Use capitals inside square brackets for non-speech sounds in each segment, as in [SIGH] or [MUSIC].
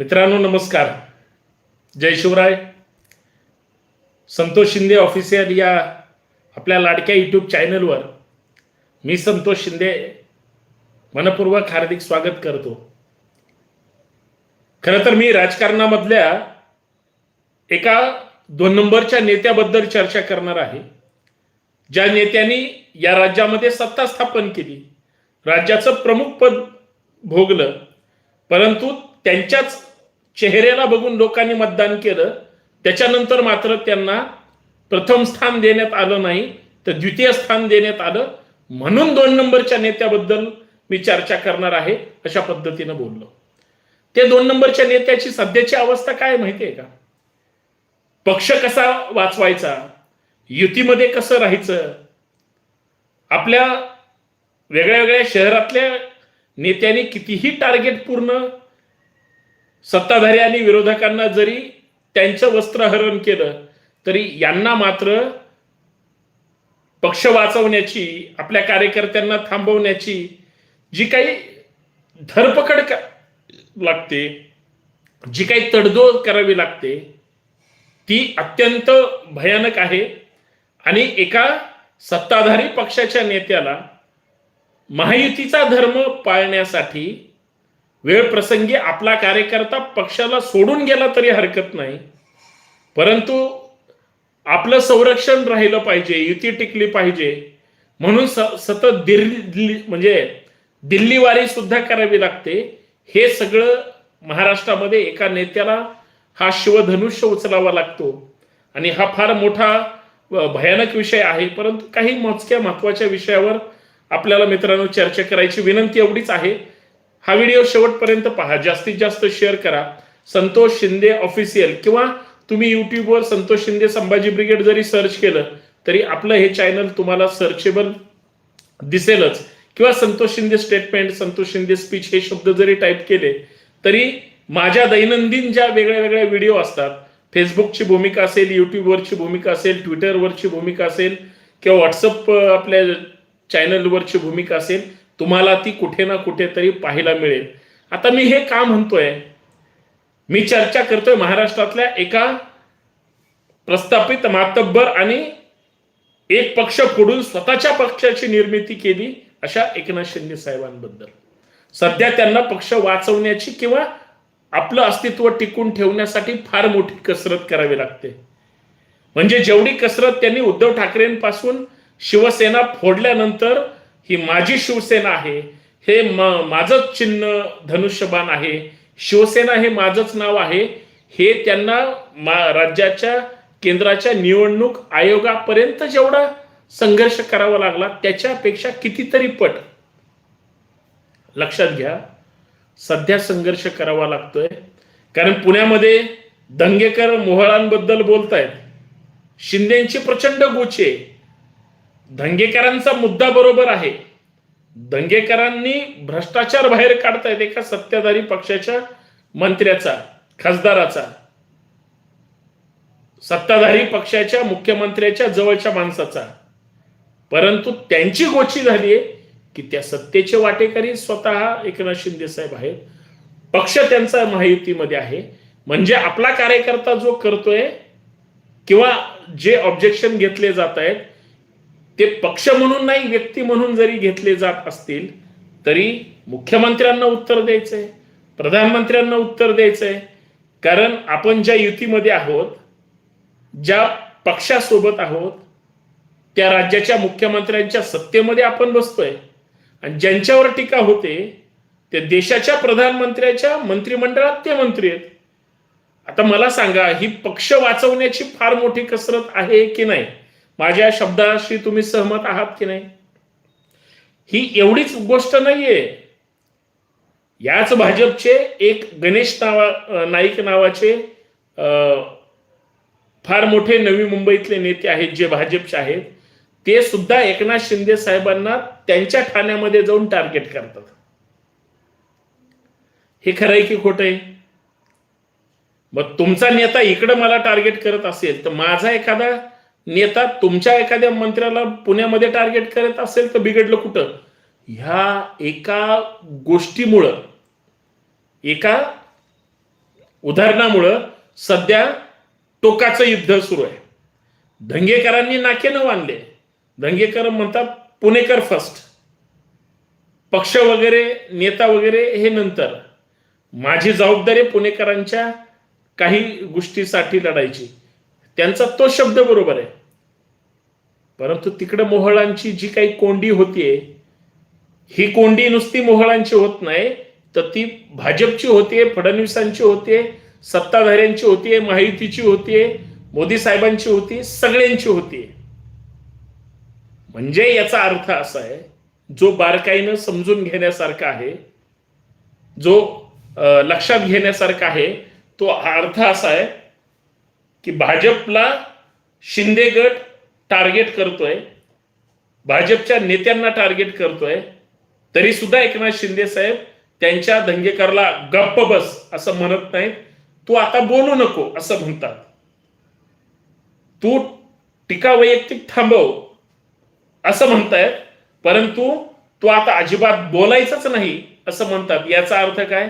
मित्रांनो नमस्कार. जय शिवराय. संतोष शिंदे ऑफिशियल या आपल्या लाडक्या यूट्यूब चॅनलवर मी संतोष शिंदे मनपूर्वक हार्दिक स्वागत करतो. खरं तर मी राजकारणामधल्या एका दोन नंबरच्या नेत्याबद्दल चर्चा करणार आहे. ज्या नेत्यांनी या राज्यामध्ये सत्ता स्थापन केली. राज्याचं प्रमुख पद भोगलं. परंतु त्यांच्याच चेहऱ्याला बघून लोकांनी मतदान केलं त्याच्यानंतर मात्र त्यांना प्रथम स्थान देण्यात आलं नाही तर द्वितीय स्थान देण्यात आलं. म्हणून दोन नंबरच्या नेत्याबद्दल मी चर्चा करणार आहे अशा पद्धतीनं बोललो. ते दोन नंबरच्या नेत्याची सध्याची अवस्था काय माहिती आहे का? पक्ष कसा वाचवायचा? युतीमध्ये कसं राहायचं? आपल्या वेगळ्या वेगळ्या शहरातल्या नेत्यांनी कितीही टार्गेट पूर्ण सत्ताधारी आणि विरोधकांना जरी त्यांचं वस्त्रहरण केलं तरी यांना मात्र पक्ष वाचवण्याची आपल्या कार्यकर्त्यांना थांबवण्याची जी काही धरपकड का लागते जी काही तडजोड करावी लागते ती अत्यंत भयानक आहे. आणि एका सत्ताधारी पक्षाच्या नेत्याला महायुतीचा धर्म पाळण्यासाठी वेळ प्रसंगी आपला कार्यकर्ता पक्षाला सोडून गेला तरी हरकत नाही. परंतु आपलं संरक्षण राहिलं पाहिजे युती टिकली पाहिजे. म्हणून स- सतत दिल्ली दिल्ली- म्हणजे दिल्लीवारी सुद्धा करावी लागते. हे सगळं महाराष्ट्रामध्ये एका नेत्याला हा शिवधनुष्य उचलावा लागतो. आणि हा फार मोठा भयानक विषय आहे. परंतु काही मोजक्या महत्त्वाच्या विषयावर आपल्याला मित्रांनो चर्चा करायची विनंती एवढीच आहे. हा व्हिडिओ शेवटपर्यंत पहा. जास्तीत जास्त शेअर करा. संतोष शिंदे ऑफिशियल किंवा तुम्ही युट्यूबवर संतोष शिंदे संभाजी ब्रिगेड जरी सर्च केलं तरी आपलं हे चॅनल तुम्हाला सर्चेबल दिसेलच. किंवा संतोष शिंदे स्टेटमेंट संतोष शिंदे स्पीच हे शब्द जरी टाईप केले तरी माझ्या दैनंदिन ज्या वेगळ्या वेगळ्या व्हिडिओ असतात फेसबुकची भूमिका असेल युट्यूबवरची भूमिका असेल ट्विटरवरची भूमिका असेल किंवा व्हॉट्सअप आपल्या चॅनलवरची भूमिका असेल तुम्हाला ती कुठे ना कुठेतरी पाहायला मिळेल. आता मी हे का म्हणतोय? मी चर्चा करतोय महाराष्ट्रातल्या एका प्रस्थापित मातब्बर आणि एक पक्ष फोडून स्वतःच्या पक्षाची निर्मिती केली अशा एकनाथ शिंदे साहेबांबद्दल. सध्या त्यांना पक्ष वाचवण्याची किंवा आपलं अस्तित्व टिकून ठेवण्यासाठी फार मोठी कसरत करावी लागते. म्हणजे जेवढी कसरत त्यांनी उद्धव ठाकरेंपासून शिवसेना फोडल्यानंतर ही माझी शिवसेना आहे हे म- माझंच चिन्ह धनुष्यबाण आहे शिवसेना हे माझंच नाव आहे हे त्यांना मा- राज्याच्या केंद्राच्या निवडणूक आयोगापर्यंत जेवढा संघर्ष करावा लागला त्याच्यापेक्षा कितीतरी पट. लक्षात घ्या सध्या संघर्ष करावा लागतोय कारण पुण्यामध्ये दंगेकर मोहळांबद्दल बोलतायत. शिंदेची प्रचंड गोचे दंगेकरांचा मुद्दा बरोबर आहे. दंगेकरांनी भ्रष्टाचार बाहेर काढतायत एका सत्ताधारी पक्षाच्या मंत्र्याचा खासदाराचा. सत्ताधारी पक्षाच्या मुख्यमंत्र्याच्या जवळच्या माणसाचा. परंतु त्यांची गोची झाली आहे की त्या सत्तेचे वाटेकरी स्वतः एकनाथ शिंदे साहेब आहेत. पक्ष त्यांचा महायुतीमध्ये आहे. म्हणजे आपला कार्यकर्ता जो करतोय किंवा जे ऑब्जेक्शन घेतले जात आहेत ते पक्ष म्हणून नाही व्यक्ती म्हणून जरी घेतले जात असतील तरी मुख्यमंत्र्यांना उत्तर द्यायचंय प्रधानमंत्र्यांना उत्तर द्यायचंय. कारण आपण ज्या युतीमध्ये आहोत ज्या पक्षासोबत आहोत त्या राज्याच्या मुख्यमंत्र्यांच्या सत्तेमध्ये आपण बसतोय. आणि ज्यांच्यावर टीका होते ते देशाच्या प्रधानमंत्र्याच्या मंत्रिमंडळात ते मंत्री आहेत. आता मला सांगा ही पक्ष वाचवण्याची फार मोठी कसरत आहे की नाही? माझ्या शब्दाशी तुम्ही सहमत आहात की नाही? ही एवढीच गोष्ट नाहीये. याच भाजपचे एक गणेश नावा नाईक नावाचे फार मोठे नवी मुंबईतले नेते आहेत जे भाजपचे आहेत ते सुद्धा एकनाथ शिंदे साहेबांना त्यांच्या ठाण्यामध्ये जाऊन टार्गेट करतात. हे खरं आहे की खोटं आहे मग तुमचा नेता इकडं मला टार्गेट करत असेल तर माझा एखादा नेता तुमच्या एखाद्या मंत्र्याला पुण्यामध्ये टार्गेट करत असेल तर बिघडलं कुठं? ह्या एका गोष्टीमुळं एका उदाहरणामुळं सध्या टोकाचं युद्ध सुरू आहे. धंगेकरांनी नाके न बांधले. धंगेकर म्हणतात पुणेकर फर्स्ट पक्ष वगैरे नेता वगैरे हे नंतर. माझी जबाबदारी पुणेकरांच्या काही गोष्टीसाठी लढायची. त्यांचा तो शब्द बरोबर आहे. परंतु तिकडे मोहळांची जी काही कोंडी होतीये ही कोंडी नुसती मोहळांची होत नाही तर ती भाजपची होतीये फडणवीसांची होतीये सत्ताधाऱ्यांची होतीये महायुतीची होतीये मोदी साहेबांची होती सगळ्यांची होतीये. म्हणजे याचा अर्थ असा आहे जो बारकाईनं समजून घेण्यासारखा आहे जो लक्षात घेण्यासारखा आहे तो अर्थ असा आहे की भाजपला शिंदे गट टार्गेट करतोय. भाजपच्या नेत्यांना टार्गेट करतोय. तरी सुद्धा एकनाथ शिंदे साहेब त्यांच्या दंगेकरला गप्प बस असं म्हणत नाहीत. तू आता बोलू नको असं म्हणतात. तू टीका वैयक्तिक थांबव असं म्हणतायत. परंतु तू आता अजिबात बोलायचंच नाही असं म्हणतात. याचा अर्थ काय?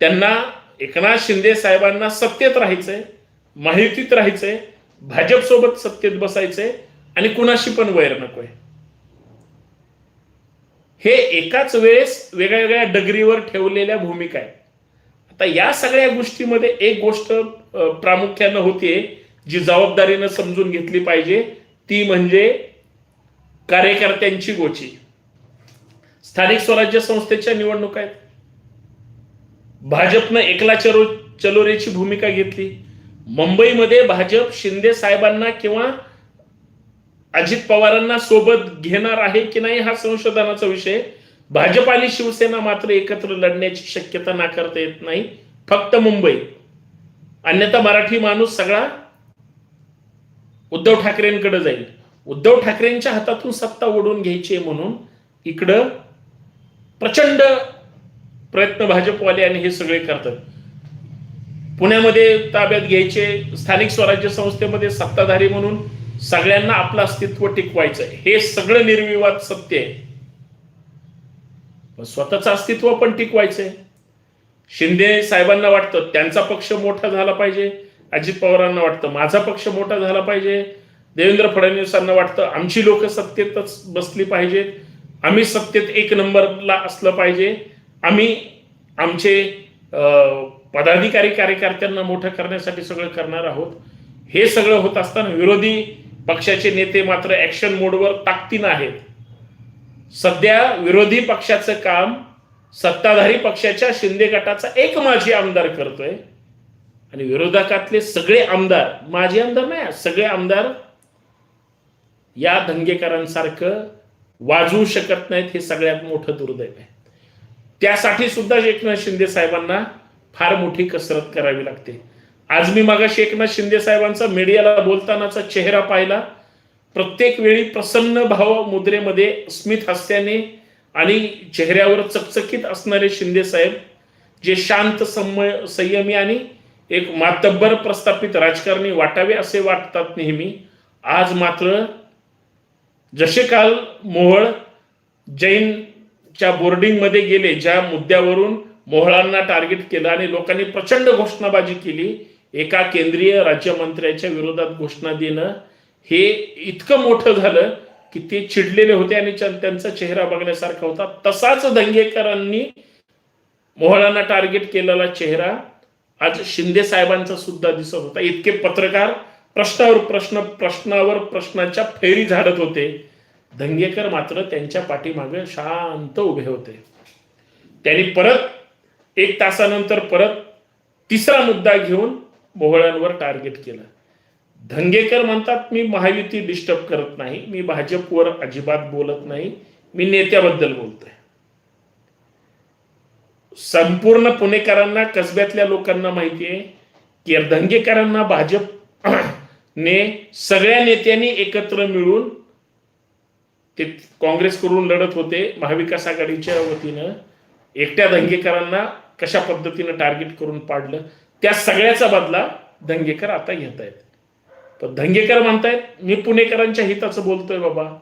त्यांना एकनाथ शिंदे साहेबांना सत्तेत राहायचंय माहितीत राहायचंय. भाजप सोबत सत्तेत बसायचंय आणि कुणाशी पण वैर नकोय. हे एकाच वेळेस वेगळ्या वेगळ्या डगरीवर ठेवलेल्या भूमिका आहेत. आता या सगळ्या गोष्टीमध्ये एक गोष्ट प्रामुख्यानं होतीये जी जबाबदारीनं समजून घेतली पाहिजे ती म्हणजे कार्यकर्त्यांची गोची. स्थानिक स्वराज्य संस्थेच्या निवडणुका आहेत. भाजपनं एकला चलो चलोरेची भूमिका घेतली. मुंबईमध्ये भाजप शिंदे साहेबांना किंवा अजित पवारांना सोबत घेणार आहे की नाही हा संशोधनाचा विषय. भाजप आणि शिवसेना मात्र एकत्र लढण्याची शक्यता नाकारता येत नाही. फक्त मुंबई. अन्यथा मराठी माणूस सगळा उद्धव ठाकरेंकडे जाईल. उद्धव ठाकरेंच्या हातातून सत्ता ओढून घ्यायची आहे म्हणून इकडं प्रचंड प्रयत्न भाजपवाले आणि हे सगळे करतात. पुण्यामध्ये ताब्यात घ्यायचे स्थानिक स्वराज्य संस्थेमध्ये सत्ताधारी म्हणून सगळ्यांना आपलं अस्तित्व टिकवायचं हे सगळं निर्विवाद सत्य आहे. पण स्वतःचं अस्तित्व पण टिकवायचंय शिंदे साहेबांना वाटतं त्यांचा पक्ष मोठा झाला पाहिजे अजित पवारांना वाटतं माझा पक्ष मोठा झाला पाहिजे देवेंद्र फडणवीसांना वाटतं आमची लोक सत्तेतच बसली पाहिजेत आम्ही सत्तेत एक नंबरला असलं पाहिजे आम्ही आमचे पदाधिकारी कार्यकर्त्यांना मोठं करण्यासाठी सगळं करणार आहोत. हे सगळं होत असताना विरोधी पक्षाचे नेते मात्र ऍक्शन मोडवर ताकदीनं आहेत. सध्या विरोधी पक्षाचं काम सत्ताधारी पक्षाच्या शिंदे गटाचा एक माजी आमदार करतोय. आणि विरोधकातले सगळे आमदार माजी आमदार नाही सगळे आमदार या दंगेकरांसारखं वाजवू शकत नाहीत हे सगळ्यात मोठं दुर्दैव आहे. त्यासाठी सुद्धा एकनाथ शिंदे साहेबांना फार मोठी कसरत करावी लागते. आज मी मागाशी एकनाथ शिंदे साहेबांचा मीडियाला बोलतानाचा चेहरा पाहिला. प्रत्येक वेळी प्रसन्न भाव मुद्रेमध्ये स्मित हास्याने आणि चेहऱ्यावर चकचकीत असणारे शिंदे साहेब जे शांत संमय संयमी आणि एक मातब्बर प्रस्थापित राजकारणी वाटावे असे वाटतात नेहमी. आज मात्र जसे काल मोहळ जैनच्या बोर्डिंगमध्ये गेले ज्या मुद्द्यावरून मोहळांना टार्गेट केलं आणि लोकांनी प्रचंड घोषणाबाजी केली. एका केंद्रीय राज्यमंत्र्याच्या विरोधात घोषणा देणं हे इतकं मोठं झालं की ते चिडलेले होते आणि त्यांचा चेहरा बघण्यासारखा होता. तसाच दंगेकरांनी मोहळांना टार्गेट केलेला चेहरा आज शिंदे साहेबांचा सुद्धा दिसत होता. इतके पत्रकार प्रश्नावर प्रश्न प्रश्नावर प्रश्नाच्या फेरी झाडत होते. दंगेकर मात्र त्यांच्या पाठीमागे शांत उभे होते. त्यांनी परत एक तासानंतर परत तिसरा मुद्दा घेऊन मोहळ्यांवर टार्गेट केलं. धंगेकर म्हणतात मी महायुती डिस्टर्ब करत नाही. मी भाजपवर अजिबात बोलत नाही. मी नेत्याबद्दल बोलतोय. संपूर्ण पुणेकरांना कसब्यातल्या लोकांना माहिती आहे की धंगेकरांना भाजप [CLEARS THROAT] ने सगळ्या नेत्यांनी एकत्र मिळून ते काँग्रेसकडून लढत होते. महाविकास आघाडीच्या वतीनं एकट्या दंगेकरांना कशा पद्धतीनं टार्गेट करून पाडलं त्या सगळ्याचा बदला दंगेकर आता घेत आहेत. पण दंगेकर म्हणतायत मी पुणेकरांच्या हिताचं बोलतोय बाबा.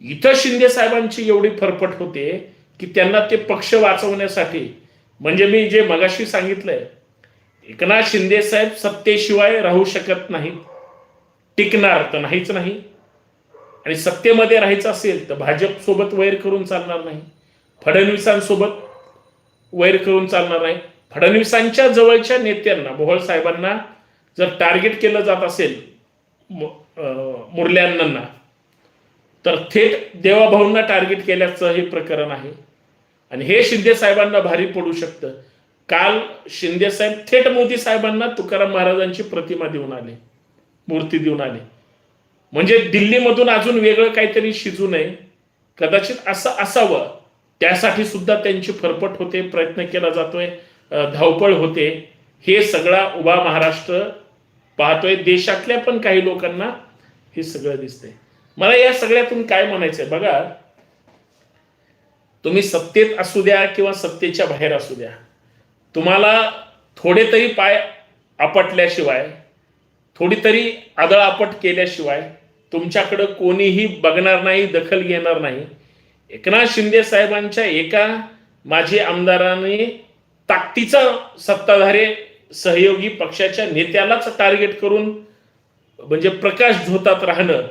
इथं शिंदे साहेबांची एवढी फरफट होते की त्यांना ते पक्ष वाचवण्यासाठी म्हणजे मी जे मगाशी सांगितलंय एकनाथ शिंदे साहेब सत्तेशिवाय राहू शकत नाहीत. टिकणार तर नाहीच नाही. आणि सत्तेमध्ये राहायचं असेल तर भाजप सोबत वैर करून चालणार नाही. फडणवीसांसोबत वैर करून चालणार नाही. फडणवीसांच्या जवळच्या नेत्यांना भोवळ साहेबांना जर टार्गेट केलं जात असेल मुरल्यांना तर थेट देवाभाऊंना टार्गेट केल्याचं हे प्रकरण आहे. आणि हे शिंदे साहेबांना भारी पडू शकतं. काल शिंदे साहेब थेट मोदी साहेबांना तुकाराम महाराजांची प्रतिमा देऊन आले मूर्ती देऊन आले. म्हणजे दिल्लीमधून अजून वेगळं काहीतरी शिजू नये. कदाचित असं असावं. त्यासाठी सुद्धा त्यांची फरफट होते प्रयत्न केला जातोय धावपळ होते. हे सगळा उभा महाराष्ट्र पाहतोय. देशातल्या पण काही लोकांना हे सगळं दिसतंय. मला या सगळ्यातून काय म्हणायचंय? बघा तुम्ही सत्तेत असू द्या किंवा सत्तेच्या बाहेर असू द्या. तुम्हाला थोडे तरी पाय आपटल्याशिवाय थोडी तरी आदळआपट केल्याशिवाय तुमच्याकडं कोणीही बघणार नाही दखल घेणार नाही. एकनाथ शिंदे साहेबांच्या एका माजी आमदाराने ताकदीचा सत्ताधारी सहयोगी पक्षाच्या नेत्यालाच टार्गेट करून म्हणजे प्रकाश झोतात राहणं.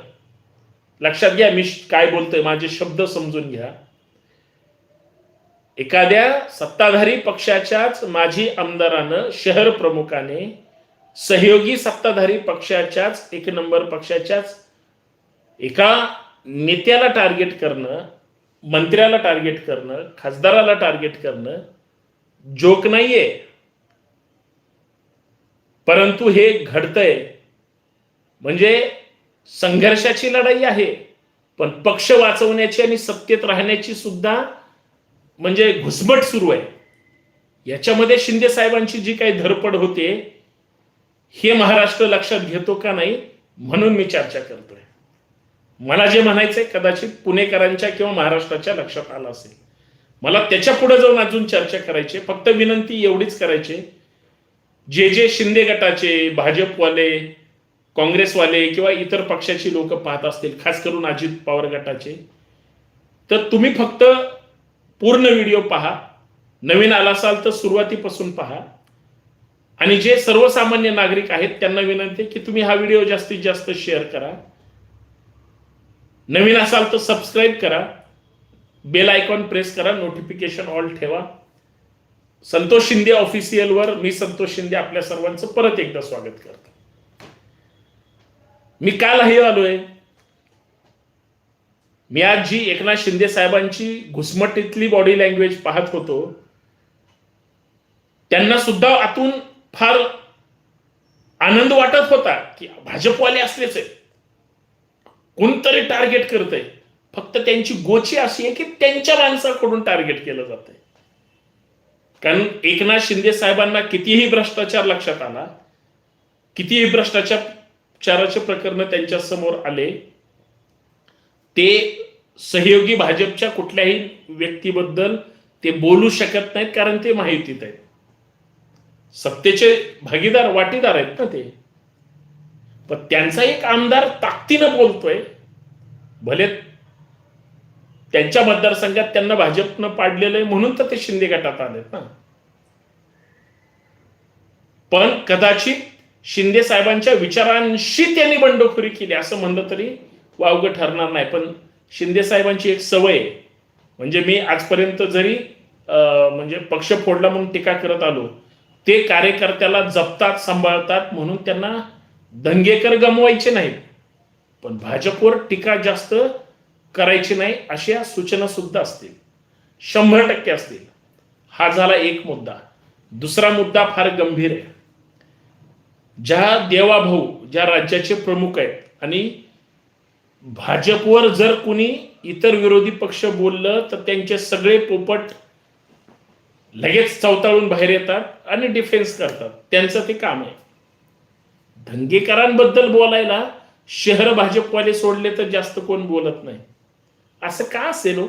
लक्षात घ्या मी काय बोलतोय माझे शब्द समजून घ्या. एखाद्या सत्ताधारी पक्षाच्याच माजी आमदारानं शहर प्रमुखाने सहयोगी सत्ताधारी पक्षाच्याच एक नंबर पक्षाच्याच एका नेत्याला टार्गेट करणं मंत्र्याला टार्गेट करणं खासदाराला टार्गेट करणं जोक नाहीये. परंतु हे घडतंय. म्हणजे संघर्षाची लढाई आहे पण पक्ष वाचवण्याची आणि सत्तेत राहण्याची सुद्धा म्हणजे घुसमट सुरू आहे. याच्यामध्ये शिंदे साहेबांची जी काही धडपड होते हे महाराष्ट्र लक्षात घेतो का नाही म्हणून मी चर्चा करतोय. मला जे म्हणायचंय कदाचित पुणेकरांच्या किंवा महाराष्ट्राच्या लक्षात आलं असेल. मला त्याच्या पुढे जाऊन अजून चर्चा करायची फक्त विनंती एवढीच करायची जे जे शिंदे गटाचे भाजपवाले काँग्रेसवाले किंवा इतर पक्षाची लोक पाहत असतील खास करून अजित पवार गटाचे तर तुम्ही फक्त पूर्ण व्हिडिओ पहा. नवीन आला असाल तर सुरुवातीपासून पहा. आणि जे सर्वसामान्य नागरिक आहेत त्यांना विनंती की तुम्ही हा व्हिडिओ जास्तीत जास्त शेअर करा. नवीन असाल तर सबस्क्राईब करा. बेल आयकॉन प्रेस करा. नोटिफिकेशन ऑल ठेवा. संतोष शिंदे ऑफिशियलवर मी संतोष शिंदे आपल्या सर्वांचं परत एकदा स्वागत करतो. मी काल हे आलोय. मी आज जी एकनाथ शिंदे साहेबांची घुसमटीतली बॉडी लँग्वेज पाहत होतो त्यांना सुद्धा आतून फार आनंद वाटत होता की भाजपवाले असलेच आहे कोणतरी टार्गेट करतंय. फक्त त्यांची गोची अशी आहे की त्यांच्या माणसाकडून टार्गेट केलं जात आहे कारण एकनाथ शिंदे साहेबांना कितीही भ्रष्टाचार लक्षात आला कितीही भ्रष्टाचाराचे प्रकरण त्यांच्यासमोर आले ते सहयोगी भाजपच्या कुठल्याही व्यक्तीबद्दल ते बोलू शकत नाहीत कारण ते माहितीत आहेत. सत्तेचे भागीदार वाटीदार आहेत ना ते. पण त्यांचा एक आमदार ताकदीनं बोलतोय. भले त्यांच्या मतदारसंघात त्यांना भाजपनं पाडलेलं आहे म्हणून तर ते शिंदे गटात आलेत ना. पण कदाचित शिंदे साहेबांच्या विचारांशी त्यांनी बंडखोरी केली असं म्हणलं तरी वावगं ठरणार नाही. पण शिंदे साहेबांची एक सवय आहे. म्हणजे मी आजपर्यंत जरी अं, म्हणजे पक्ष फोडला म्हणून टीका करत आलो ते कार्यकर्त्याला जपतात सांभाळतात म्हणून त्यांना दंगेकर गमवायचे नाही पण भाजपवर टीका जास्त करायची नाही अशा सूचना सुद्धा असतील. शंभर टक्के असतील. हा झाला एक मुद्दा. दुसरा मुद्दा फार गंभीर आहे. ज्या देवाभाऊ ज्या राज्याचे प्रमुख आहेत आणि भाजपवर जर कुणी इतर विरोधी पक्ष बोललं तर त्यांचे सगळे पोपट लगेच चवताळून बाहेर येतात आणि डिफेन्स करतात. त्यांचं ते काम आहे. धंगेकरांबद्दल बोलायला शहर भाजपवाले सोडले तर जास्त कोण बोलत नाही. असं का असेल हो?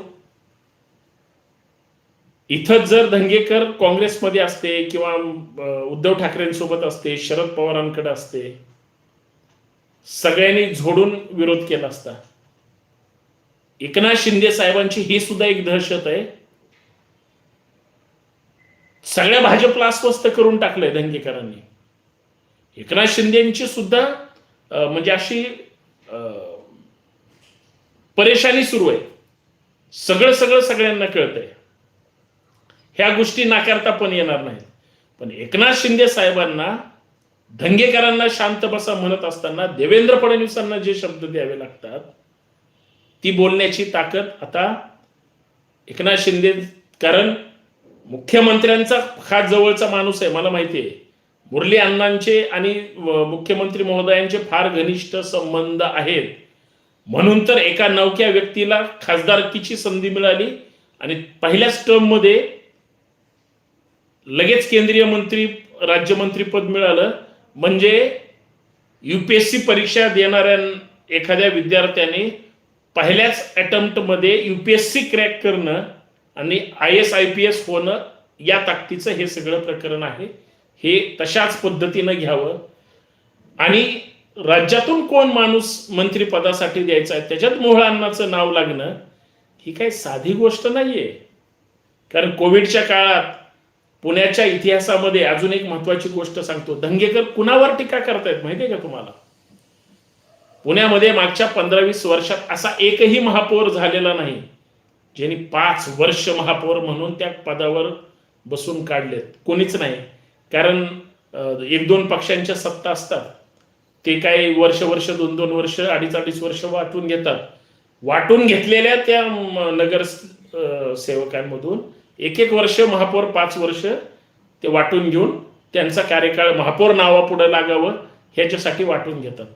इथं जर धंगेकर काँग्रेसमध्ये असते किंवा उद्धव ठाकरेंसोबत असते शरद पवारांकडे असते सगळ्यांनी झोडून विरोध केला असता. एकनाथ शिंदे साहेबांची ही सुद्धा एक दहशत आहे. सगळ्या भाजपला अस्वस्थ करून टाकलंय दंगेकरांनी एकनाथ शिंदेची सुद्धा म्हणजे अशी अं, परेशानी सुरू आहे. सगळं सगळं सगळ्यांना कळतंय. ह्या गोष्टी नाकारता पण येणार नाहीत. पण एकनाथ शिंदे साहेबांना धंगेकरांना शांत बसा म्हणत असताना देवेंद्र फडणवीसांना जे शब्द द्यावे लागतात ती बोलण्याची ताकद आता एकनाथ शिंदे कारण मुख्यमंत्र्यांचा हा जवळचा माणूस आहे मला माहिती आहे. मुरली अण्णांचे आणि मुख्यमंत्री महोदयांचे फार घनिष्ठ संबंध आहेत. म्हणून तर एका नवक्या व्यक्तीला खासदारकीची संधी मिळाली आणि पहिल्याच टर्ममध्ये लगेच केंद्रीय मंत्री राज्यमंत्रीपद मिळालं. म्हणजे युपीएससी परीक्षा देणाऱ्या एखाद्या विद्यार्थ्याने पहिल्याच अटेम्प्टमध्ये युपीएससी क्रॅक करणं आणि I S I P S होणं या ताकदीचं हे सगळं प्रकरण आहे. हे तशाच पद्धतीनं घ्यावं. आणि राज्यातून कोण माणूस मंत्रिपदासाठी द्यायचा आहे त्याच्यात मोहळांनाचं नाव लागणं ही काही साधी गोष्ट नाहीये. कारण कोविडच्या काळात पुण्याच्या इतिहासामध्ये अजून एक महत्वाची गोष्ट सांगतो. धंगेकर कुणावर टीका करतायत माहितीये का तुम्हाला? पुण्यामध्ये मागच्या पंधरा वीस वर्षात असा एकही महापौर झालेला नाही ज्यांनी पाच वर्ष महापौर म्हणून त्या पदावर बसून काढलेत. कोणीच नाही. कारण एक दोन पक्षांच्या सत्ता असतात. ते काही वर्ष वर्ष दोन दोन वर्ष अडीच अडीच वर्ष वाटून घेतात. वाटून घेतलेल्या त्या नगर सेवकांमधून एक एक वर्ष महापौर पाच वर्ष ते वाटून घेऊन त्यांचा कार्यकाळ महापौर नावापुढे लागावं ह्याच्यासाठी वाटून घेतात.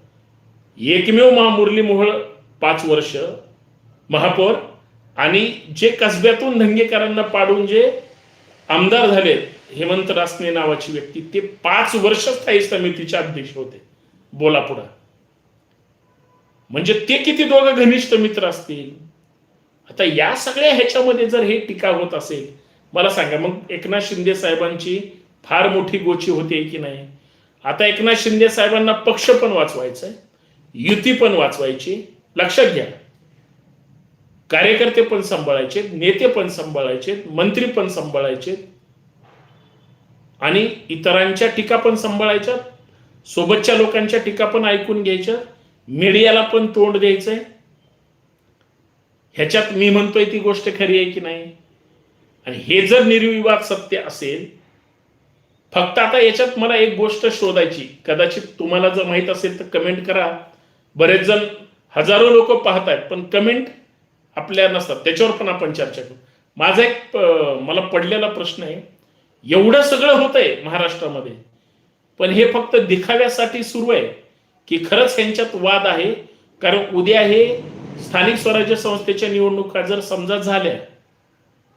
एकमेव महामुरली मोहळ पाच वर्ष महापौर आणि जे कसब्यातून धंगेकरांना पाडून जे आमदार झालेत हेमंत रासने नावाची व्यक्ती ते पाच वर्ष स्थायी समितीचे अध्यक्ष होते बोला म्हणजे ते किती दोघं घनिष्ठ मित्र असतील? आता या सगळ्या ह्याच्यामध्ये जर हे टीका होत असेल मला सांगा मग एकनाथ शिंदे साहेबांची फार मोठी गोची होते की नाही? आता एकनाथ शिंदे साहेबांना पक्ष पण वाचवायचा आहे युती पण वाचवायची लक्षात घ्या. कार्यकर्ते पण सांभाळायचे नेते पण सांभाळायचे मंत्री पण सांभाळायचे आणि इतरांच्या टीका पण सांभाळायच्या सोबतच्या लोकांच्या टीका पण ऐकून घ्यायच्या मीडियाला पण तोंड द्यायचंय. ह्याच्यात मी म्हणतोय ती गोष्ट खरी आहे की नाही? आणि हे जर निर्विवाद सत्य असेल फक्त आता याच्यात मला एक गोष्ट शोधायची कदाचित तुम्हाला जर माहीत असेल तर कमेंट करा. बरेच जण हजारो लोक पाहतायत पण कमेंट आपल्या नसतात. त्याच्यावर पण आपण चर्चा करू. माझा एक मला पडलेला प्रश्न आहे. एवढं सगळं होतंय महाराष्ट्रामध्ये. पण हे फक्त दिखाव्यासाठी सुरू आहे की खरंच यांच्यात वाद आहे. कारण उद्या हे स्थानिक स्वराज्य संस्थेच्या निवडणुका जर समजा झाल्या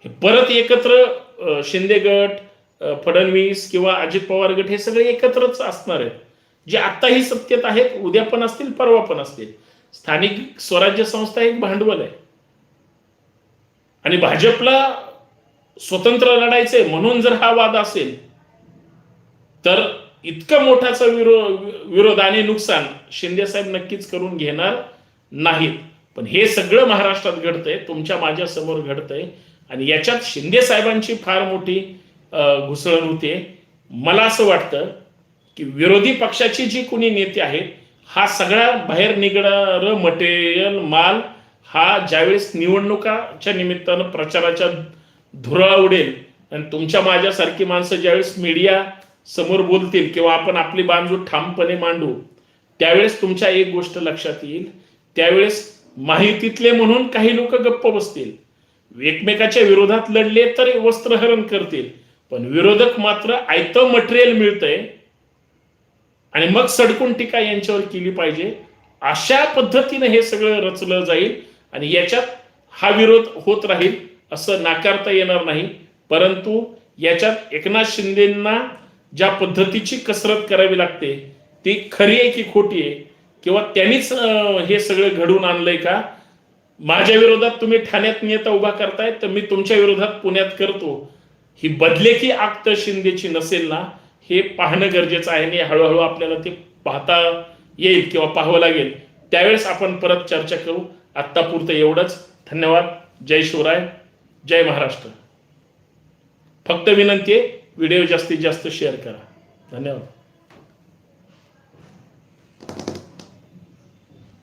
हे परत एकत्र शिंदे गट फडणवीस किंवा अजित पवार गट हे सगळे एकत्रच असणार आहेत. जे आत्ताही सत्तेत आहेत उद्या पण असतील परवा पण असतील. स्थानिक स्वराज्य संस्था एक भांडवल आहे. आणि भाजपला स्वतंत्र लढायचे म्हणून जर हा वाद असेल तर इतकं मोठाचा विरोध विरोध आणि नुकसान शिंदे साहेब नक्कीच करून घेणार नाहीत. पण हे सगळं महाराष्ट्रात घडतंय तुमच्या माझ्यासमोर घडतंय आणि याच्यात शिंदे साहेबांची फार मोठी घुसळण होते. मला असं वाटतं की विरोधी पक्षाची जी कोणी नेते आहेत हा सगळा बाहेर निघणार मटेरियल माल हा ज्यावेळेस निवडणुकाच्या निमित्तानं प्रचाराच्या धुरळा उडेल. आणि तुमच्या माझ्यासारखी माणसं ज्यावेळेस मीडिया समोर बोलतील किंवा आपण आपली बांजू ठामपणे मांडू त्यावेळेस तुमच्या एक गोष्ट लक्षात येईल. त्यावेळेस माहितीतले म्हणून काही लोक गप्प बसतील. एकमेकाच्या विरोधात लढले तर वस्त्रहरण करतील. पण विरोधक मात्र आयतं मटेरियल मिळतंय. आणि मग सडकून टीका यांच्यावर केली पाहिजे. अशा पद्धतीने हे सगळं रचलं जाईल आणि याच्यात हा विरोध होत राहील. असं नाकारता येणार नाही. परंतु याच्यात एकनाथ शिंदेंना ज्या पद्धतीची कसरत करावी लागते ती खरी आहे की खोटी आहे? किंवा त्यांनीच हे सगळं घडवून आणलंय का? माझ्या विरोधात तुम्ही ठाण्यात नेता उभा करताय तर मी तुमच्या विरोधात पुण्यात करतो. ही बदले की आक्त शिंदेची नसेल ना हे पाहणं गरजेचं आहे आणि हळूहळू आपल्याला ते पाहता येईल किंवा पाहावं लागेल. त्यावेळेस आपण परत चर्चा करू. आत्तापुरतं एवढंच. धन्यवाद. जय शिवराय. जय महाराष्ट्र. फक्त विनंती आहे व्हिडिओ जास्तीत जास्त शेअर करा. धन्यवाद.